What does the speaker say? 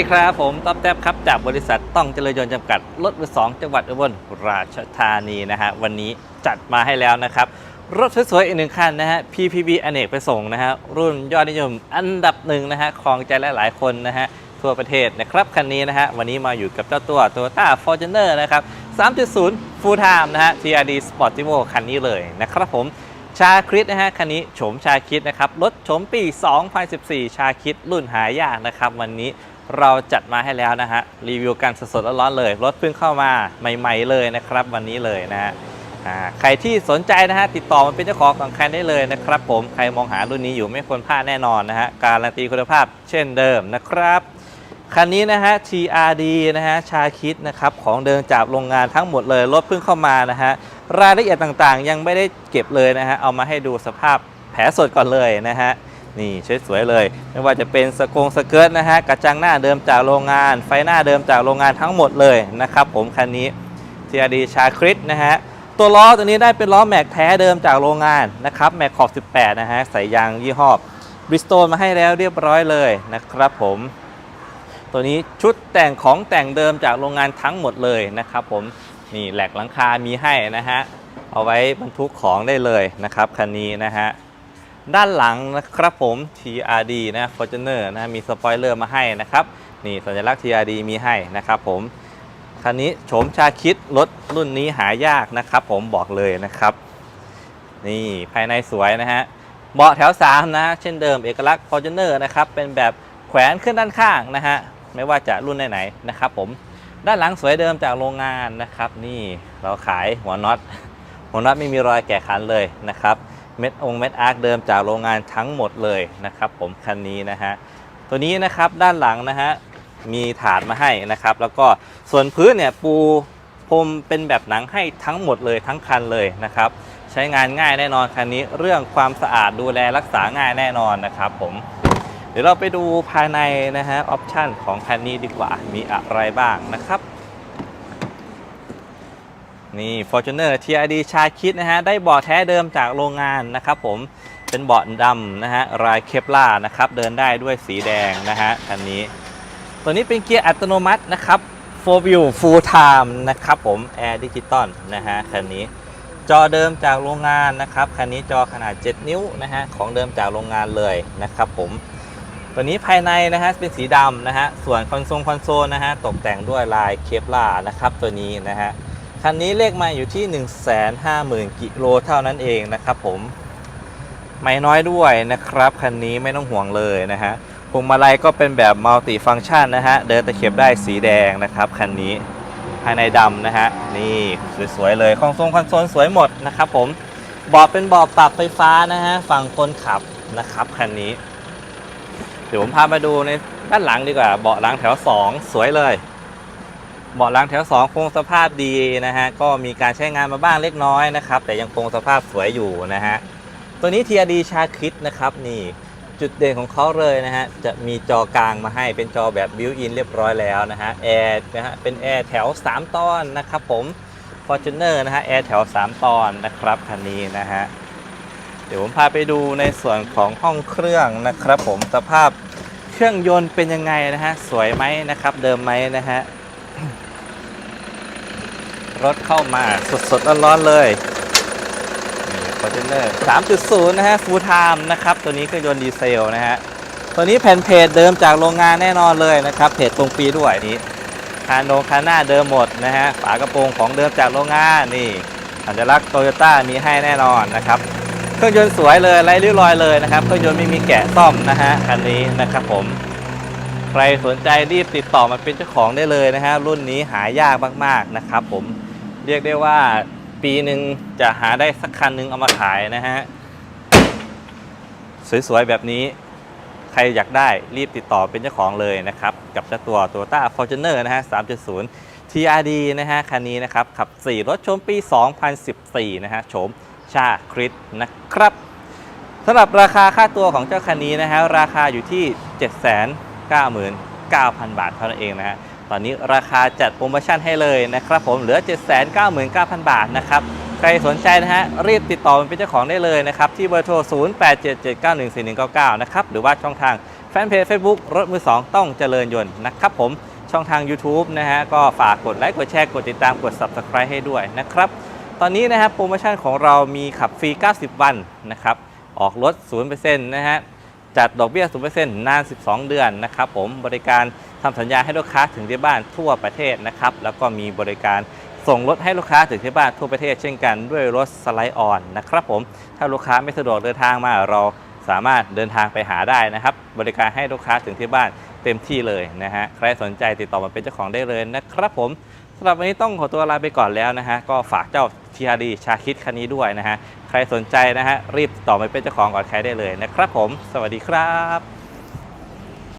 ดีครับผมต๊อบแท็บครับจากบริษัทต้องเจริญยนต์จำกัดรถมือสองจังหวัดอุบลราชธานีนะฮะวันนี้จัดมาให้แล้วนะครับ รถสวยๆอีกหนึ่งคันนะฮะ PPV อเนกประสงค์นะฮะรุ่นยอดนิยมอันดับหนึ่งนะฮะครองใจหลายๆคนนะฮะทั่วประเทศนะครับคันนี้นะฮะวันนี้มาอยู่กับเจ้าตัว Toyota Fortuner นะครับ 3.0 Full Time นะฮะ TRD Sportivo คันนี้เลยนะครับผม ชาคริสนะฮะคันนี้โฉมชาคริสนะครับรถโฉมปี 2014 ชาคริสรุ่นหายากนะครับวันนี้เราจัดมาให้แล้วนะฮะรีวิวกันสดๆร้อนๆเลย รถเพิ่งเข้ามาใหม่ๆเลยนะครับวันนี้เลยนะฮะใครที่สนใจนะฮะติดต่อมาเป็นเจ้าของของคันได้เลยนะครับผมใครมองหารุ่นนี้อยู่ไม่ควรพลาดแน่นอนนะฮะการันตีคุณภาพเช่นเดิมนะครับคันนี้นะฮะ TRD นะฮะชาคิดนะครับของเดิมจากโรงงานทั้งหมดเลยรถเพิ่งเข้ามานะฮะ รายละเอียดต่างๆ ยังไม่ได้เก็บเลยนะฮะ เอามาให้ดูสภาพแผลสดก่อนเลยนะฮะ นี่สวยๆเลย ไม่ว่าจะเป็นสกงสเกิร์ตนะฮะ กระจังหน้าเดิมจากโรงงาน ไฟหน้าเดิมจากโรงงานทั้งหมดเลยนะครับผมคันนี้ TRD ชาคริสนะฮะ ตัวล้อตัวนี้ได้เป็นล้อแม็กแท้เดิมจากโรงงานนะครับแม็กขอบ 18 นะฮะใส่ยางยี่ห้อบริสโตนมาให้แล้วเรียบร้อยเลยนะครับผม ตัวนี้ชุดแต่งของแต่งเดิมจากโรงงานทั้งหมดเลยนะครับผม นี่แหลกหลังคามีให้นะฮะ เอาไว้บรรทุกของได้เลยนะครับคันนี้นะฮะ ด้านหลังนะครับผม TRD นะ Fortuner นะมีสปอยเลอร์มาให้นะครับ นี่สัญลักษณ์ TRD มีให้นะครับผมคันนี้โฉมชาคิดรถรุ่นนี้หายากนะครับผมบอกเลยนะครับ นี่ภายในสวยนะฮะเบาะแถว 3 นะ เช่นเดิมเอกลักษณ์ Fortuner นะครับ เป็นแบบแขวนขึ้นด้านข้างนะฮะ ไม่ว่าจะรุ่นไหนๆนะครับผม ด้านหลังสวยเดิมจากโรงงานนะครับ นี่เราขายหัวน็อตหัวน็อตไม่มีรอยแกะขันเลยนะครับ เม็ดองเม็ดอาร์คเดิมจากโรงงานทั้งหมดเลยนะครับ ผมคันนี้นะฮะตัวนี้นะครับด้านหลังนะฮะมีถาดมาให้นะครับ แล้วก็ส่วนพื้นเนี่ยปูพรมเป็นแบบหนังให้ทั้งหมดเลยทั้งคันเลยนะครับ ใช้งานง่ายแน่นอนคันนี้เรื่องความสะอาดดูแลรักษาง่ายแน่นอนนะครับ ผม เดี๋ยวเราไปดูภายในนะฮะออปชันของคันนี้ดีกว่ามีอะไรบ้างนะครับนี่ Fortuner TRD ชาคิดนะฮะ ได้เบาะแท้เดิมจากโรงงานนะครับผมเป็นเบาะดำนะฮะลายเคปล่านะครับ เดินได้ด้วยสีแดงนะฮะคันนี้ ตัวนี้เป็นเกียร์อัตโนมัตินะครับ4 wheel full time นะครับผม Air Digital นะฮะคันนี้ จอเดิมจากโรงงานนะครับ คันนี้จอขนาด 7 นิ้วนะฮะของเดิมจากโรงงานเลยนะครับผม ตัวนี้ภายในนะฮะเป็นสีดำนะฮะส่วนคอนโซลคอนโซลนะฮะตกแต่งด้วยลายเคปลานะครับตัวนี้นะฮะคันนี้เลขมาอยู่ที่ 150,000 กิโลเท่านั้นเองนะครับผมไม่น้อยด้วยนะครับคันนี้ไม่ต้องห่วงเลยนะฮะพวงมาลัยก็เป็นแบบมัลติฟัง c t ชันนะฮะเดินตะเข็บได้สีแดงนะครับคันนี้ภายในดำนะฮะนี่สวยๆเลยคอนโซลคอนโซลสวยหมดนะครับผมเบาะเป็นเบาะปรับไฟฟ้านะฮะฝั่งคนขับนะครับคันนี้ เดี๋ยวผมพามาดูในด้านหลังดีกว่า เบาะหลังแถว 2 สวยเลย เบาะหลังแถว 2 คงสภาพดีนะฮะ ก็มีการใช้งานมาบ้างเล็กน้อยนะครับ แต่ยังคงสภาพสวยอยู่นะฮะ ตัวนี้ TRD ชาคิดนะครับนี่จุดเด่นของเขาเลยนะฮะ จะมีจอกลางมาให้เป็นจอแบบบิวอินเรียบร้อยแล้วนะฮะ แอร์นะฮะ เป็นแอร์แถว 3 ตอนนะครับผม Fortuner นะฮะ แอร์แถว 3 ตอนนะครับคันนี้นะฮะ เดี๋ยวผมพาไปดูในส่วนของห้องเครื่องนะครับ ผมสภาพเครื่องยนต์เป็นยังไงนะฮะสวยไหมนะครับ เดิมไหมนะฮะรถเข้ามาสดๆร้อนๆเลยฟอร์จูเนอร์3.0 นะฮะฟูลไทม์นะครับ ตัวนี้เครื่องยนต์ดีเซลนะฮะ ตัวนี้แผ่นเพจเดิมจากโรงงานแน่นอนเลยนะครับ เพจตรงปีด้วยนี้คานโนคาน่าเดิมหมดนะฮะ ฝากระโปรงของเดิมจากโรงงานนี่สัญลักษณ์โตโยต้ามีให้แน่นอนนะครับ เครื่องยนต์สวยเลยไร้ริ้วรอยเลยนะครับเครื่องยนต์ไม่มีแกะซ่อมนะฮะคันนี้นะครับผม ใครสนใจรีบติดต่อมาเป็นเจ้าของได้เลยนะฮะรุ่นนี้หายากมากๆนะครับ ผมเรียกได้ว่าปีหนึ่งจะหาได้สักคันหนึ่งเอามาขายนะฮะสวยๆแบบนี้ใครอยากได้รีบติดต่อเป็นเจ้าของเลยนะครับ กับเจ้าตัว Toyota Fortuner นะฮะ 3.0 TRD นะฮะ คันนี้นะครับ ขับ 4 รถชมปี 2014 นะฮะโฉม ชาคริสนะครับสำหรับราคาค่าตัวของเจ้าคันนี้นะฮะราคาอยู่ที่ 799,000 บาทเท่านั้นเองนะฮะตอนนี้ราคาจัดโปรโมชั่นให้เลยนะครับผมเหลือ 799,000 บาทนะครับใครสนใจนะฮะรีบติดต่อเป็นเจ้าของได้เลยนะครับ ที่เบอร์โทร 0877914199 นะครับ หรือว่าช่องทางแฟนเพจ Facebook รถมือ 2 ต้องเจริญยนต์นะครับผมช่องทาง YouTube นะฮะก็ฝากกดไลค์กดแชร์กดติดตามกด Subscribe ให้ด้วยนะครับ ตอนนี้นะครับโปรโมชั่นของเรามีขับฟรี 90 วันนะครับ ออกรถ 0%นะฮะ จัดดอกเบี้ย 0%นาน 12 เดือนนะครับผม บริการทำสัญญาให้ลูกค้าถึงที่บ้านทั่วประเทศนะครับ แล้วก็มีบริการส่งรถให้ลูกค้าถึงที่บ้านทั่วประเทศเช่นกันด้วยรถสไลด์ออนนะครับผม ถ้าลูกค้าไม่สะดวกเดินทางมาเราสามารถเดินทางไปหาได้นะครับ บริการให้ลูกค้าถึงที่บ้าน เต็มที่เลยนะฮะ ใครสนใจติดต่อมาเป็นเจ้าของได้เลยนะครับผมสำหรับวันนี้ต้องขอตัวลาไปก่อนแล้วนะฮะ ก็ฝากเจ้าทีอารีชาคิดคันนี้ด้วยนะฮะ ใครสนใจนะฮะรีบต่อมาเป็นเจ้าของก่อนใครได้เลยนะครับผม สวัสดีครับ